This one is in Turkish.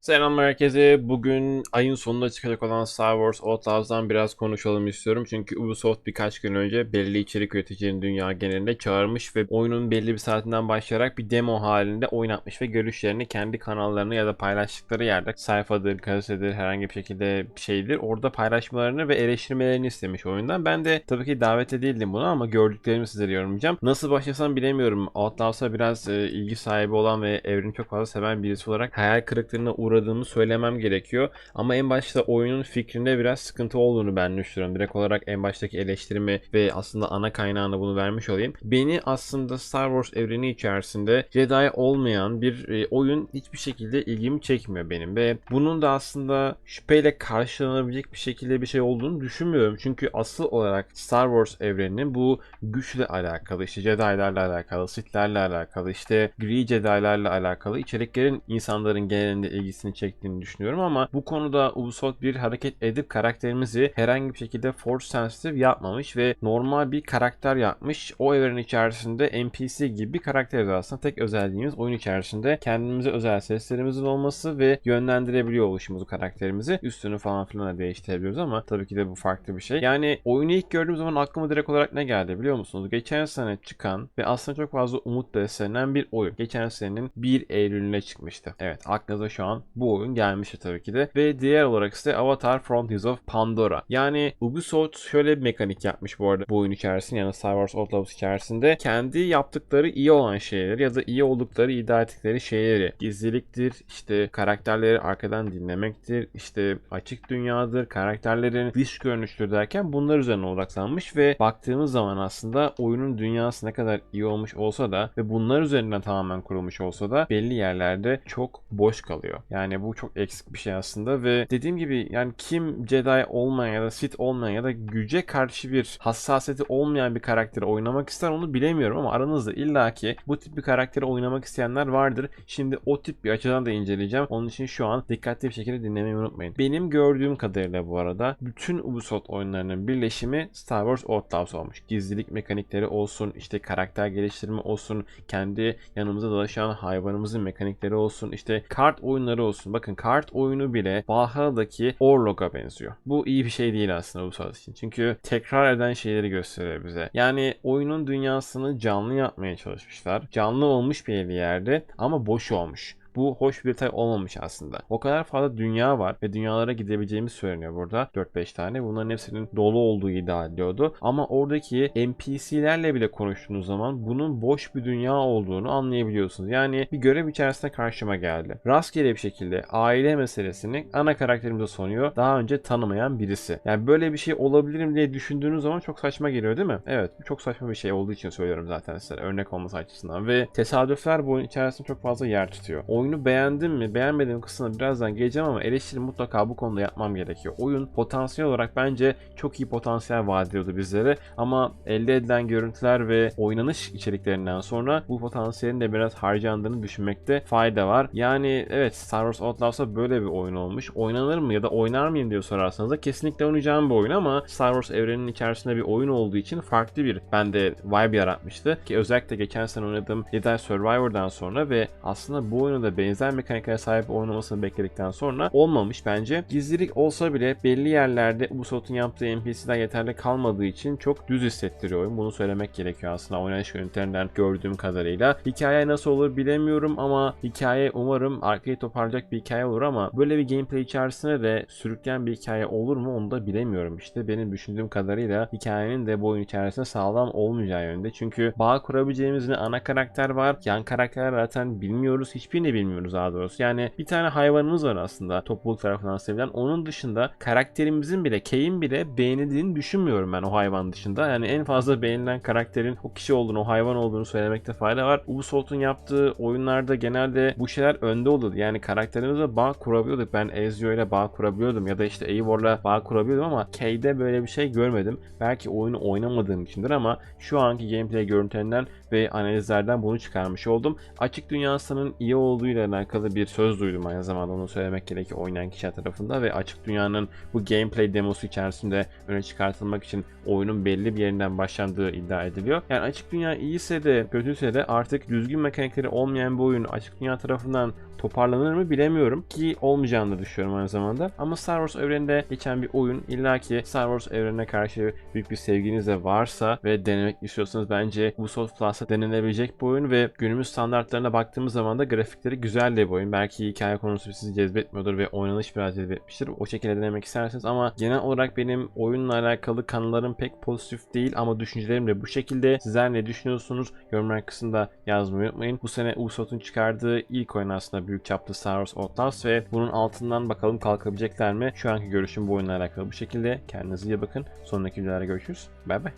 Selam herkese. Bugün ayın sonunda çıkacak olan Star Wars Outlaws'dan biraz konuşalım istiyorum. Çünkü Ubisoft birkaç gün önce belli içerik üreticilerini dünya genelinde çağırmış ve oyunun belli bir saatinden başlayarak bir demo halinde oynatmış ve görüşlerini kendi kanallarını ya da paylaştıkları yerde sayfadır, gazetedir, herhangi bir şekilde şeydir orada paylaşmalarını ve eleştirmelerini istemiş oyundan. Ben de tabii ki davet edildim buna ama gördüklerimi size yorumlayacağım. Nasıl başlasam bilemiyorum. Outlaws'a biraz e, ilgi sahibi olan ve evreni çok fazla seven birisi olarak hayal kırıklığına uğradığımı söylemem gerekiyor. Ama en başta oyunun fikrinde biraz sıkıntı olduğunu ben düşünüyorum. Direkt olarak en baştaki eleştirimi ve aslında ana kaynağını bunu vermiş olayım. Beni aslında Star Wars evreni içerisinde Jedi olmayan bir e, oyun hiçbir şekilde ilgimi çekmiyor benim ve bunun da aslında şüpheyle karşılanabilecek bir şekilde bir şey olduğunu düşünmüyorum. Çünkü asıl olarak Star Wars evreninin bu güçle alakalı, işte Jedi'larla alakalı, Sith'lerle alakalı, işte Gri Jedi'larla alakalı içeriklerin insanların genelinde ilgisini çektiğini düşünüyorum ama bu konuda Ubisoft bir hareket edip karakterimizi herhangi bir şekilde Force Sensitive yapmamış ve normal bir karakter yapmış. O evren içerisinde NPC gibi bir karakteriz aslında. Tek özelliğimiz oyun içerisinde kendimize özel seslerimizin olması ve yönlendirebiliyor oluşumuz karakterimizi. Üstünü falan filan da değiştirebiliyoruz ama tabii ki de bu farklı bir şey. Yani oyunu ilk gördüğüm zaman aklıma direkt olarak ne geldi biliyor musunuz? Geçen sene çıkan ve aslında çok fazla umut beslenen bir oyun. Geçen senenin 1 Eylül'üne çıkmıştı. Evet aklınıza şu an bu oyun gelmişti tabii ki de. Ve diğer olarak ise Avatar Frontiers of Pandora. Yani Ubisoft şöyle bir mekanik yapmış bu arada bu oyun içerisinde yani Star Wars Outlaws içerisinde. Kendi yaptıkları iyi olan şeyleri ya da iyi oldukları iddia ettikleri şeyleri gizliliktir, işte karakterleri arkadan dinlemektir, işte açık dünyadır, karakterlerin dış görünüştür derken bunlar üzerine odaklanmış ve baktığımız zaman aslında oyunun dünyası ne kadar iyi olmuş olsa da ve bunlar üzerinden tamamen kurulmuş olsa da belli yerlerde çok boş kalıyor. Yani bu çok eksik bir şey aslında ve dediğim gibi yani kim Jedi olmayan ya da Sith olmayan ya da güce karşı bir hassasiyeti olmayan bir karakteri oynamak ister onu bilemiyorum ama aranızda illaki bu tip bir karakteri oynamak isteyenler vardır. Şimdi o tip bir açıdan da inceleyeceğim. Onun için şu an dikkatli bir şekilde dinlemeyi unutmayın. Benim gördüğüm kadarıyla bu arada bütün Ubisoft oyunlarının birleşimi Star Wars Outlaws olmuş. Gizlilik mekanikleri olsun, işte karakter geliştirme olsun, kendi yanımıza dolaşan hayvanımızın mekanikleri olsun, işte kart oyunları olsun. Bakın kart oyunu bile Valhalla'daki Orlog'a benziyor. Bu iyi bir şey değil aslında Ubisoft için. Çünkü tekrar eden şeyleri gösteriyor bize. Yani oyunun dünyasını canlı yapmaya çalışmışlar. Canlı olmuş bir yerde ama boş olmuş. Bu hoş bir detay olmamış aslında. O kadar fazla dünya var ve dünyalara gidebileceğimiz söyleniyor burada. 4-5 tane. Bunların hepsinin dolu olduğu iddia ediliyordu. Ama oradaki NPC'lerle bile konuştuğunuz zaman bunun boş bir dünya olduğunu anlayabiliyorsunuz. Yani bir görev içerisinde karşıma geldi. Rastgele bir şekilde aile meselesini ana karakterimize sonuyor. Daha önce tanımayan birisi. Yani böyle bir şey olabilirim diye düşündüğünüz zaman çok saçma geliyor değil mi? Evet. Çok saçma bir şey olduğu için söylüyorum zaten size. Örnek olması açısından. Ve tesadüfler bu oyun içerisinde çok fazla yer tutuyor. Oyunu beğendim mi, beğenmedim kısmına birazdan geleceğim ama eleştiri mutlaka bu konuda yapmam gerekiyor. Oyun potansiyel olarak bence çok iyi potansiyel vaat ediyordu bizlere ama elde edilen görüntüler ve oynanış içeriklerinden sonra bu potansiyelin de biraz harcandığını düşünmekte fayda var. Yani evet Star Wars Outlaws'a böyle bir oyun olmuş. Oynanır mı ya da oynar mıyım diye sorarsanız da kesinlikle oynayacağım bir oyun ama Star Wars evreninin içerisinde bir oyun olduğu için farklı bir bende vibe yaratmıştı. Ki özellikle geçen sene oynadığım Jedi Survivor'dan sonra ve aslında bu oyunu da benzer mekaniklere sahip oynamasını bekledikten sonra olmamış bence. Gizlilik olsa bile belli yerlerde Ubisoft'un yaptığı NPC'ler yeterli kalmadığı için çok düz hissettiriyor oyun. Bunu söylemek gerekiyor aslında oynanış görüntülerinden gördüğüm kadarıyla. Hikaye nasıl olur bilemiyorum ama hikaye umarım arkayı toparlayacak bir hikaye olur ama böyle bir gameplay içerisinde de sürükleyen bir hikaye olur mu onu da bilemiyorum işte. Benim düşündüğüm kadarıyla hikayenin de bu oyun içerisinde sağlam olmayacağı yönde. Çünkü bağ kurabileceğimiz ne ana karakter var. Yan karakterler zaten bilmiyoruz. Hiçbirini bilmiyoruz daha doğrusu. Yani bir tane hayvanımız var aslında topluluk tarafından sevilen. Onun dışında karakterimizin bile, Kay'in bile beğenildiğini düşünmüyorum ben o hayvan dışında. Yani en fazla beğenilen karakterin o kişi olduğunu, o hayvan olduğunu söylemekte fayda var. Ubisoft'un yaptığı oyunlarda genelde bu şeyler önde oluyordu. Yani karakterimizle bağ kurabiliyorduk. Ben Ezio ile bağ kurabiliyordum ya da işte Eivor'la bağ kurabiliyordum ama Kay'de böyle bir şey görmedim. Belki oyunu oynamadığım içindir ama şu anki gameplay görüntülerinden ve analizlerden bunu çıkarmış oldum. Açık dünyasının iyi olduğu konusuyla alakalı bir söz duydum aynı zamanda onu söylemek gerekiyor oynayan kişi tarafında ve açık dünyanın bu gameplay demosu içerisinde öne çıkartılmak için oyunun belli bir yerinden başlandığı iddia ediliyor. Yani açık dünya iyiyse de kötüyse de artık düzgün mekanikleri olmayan bu oyun açık dünya tarafından toparlanır mı bilemiyorum ki olmayacağını da düşünüyorum aynı zamanda. Ama Star Wars evreninde geçen bir oyun illaki Star Wars evrenine karşı büyük bir sevginiz de varsa ve denemek istiyorsanız bence Ubisoft Plus'a denenebilecek bir oyun ve günümüz standartlarına baktığımız zaman da grafikleri güzel de bir oyun. Belki hikaye konusu sizi cezbetmiyordur ve oynanış biraz cezbetmiştir. O şekilde denemek isterseniz ama genel olarak benim oyunla alakalı kanılarım pek pozitif değil ama düşüncelerim de bu şekilde. Sizler ne düşünüyorsunuz? Yorumlar kısmında yazmayı unutmayın. Bu sene Ubisoft'un çıkardığı ilk oyun aslında büyük çaplı Star Wars Outlaws ve bunun altından bakalım kalkabilecekler mi? Şu anki görüşüm bu oyunla alakalı bu şekilde. Kendinize iyi bakın. Sonraki videolarda görüşürüz. Bay bay.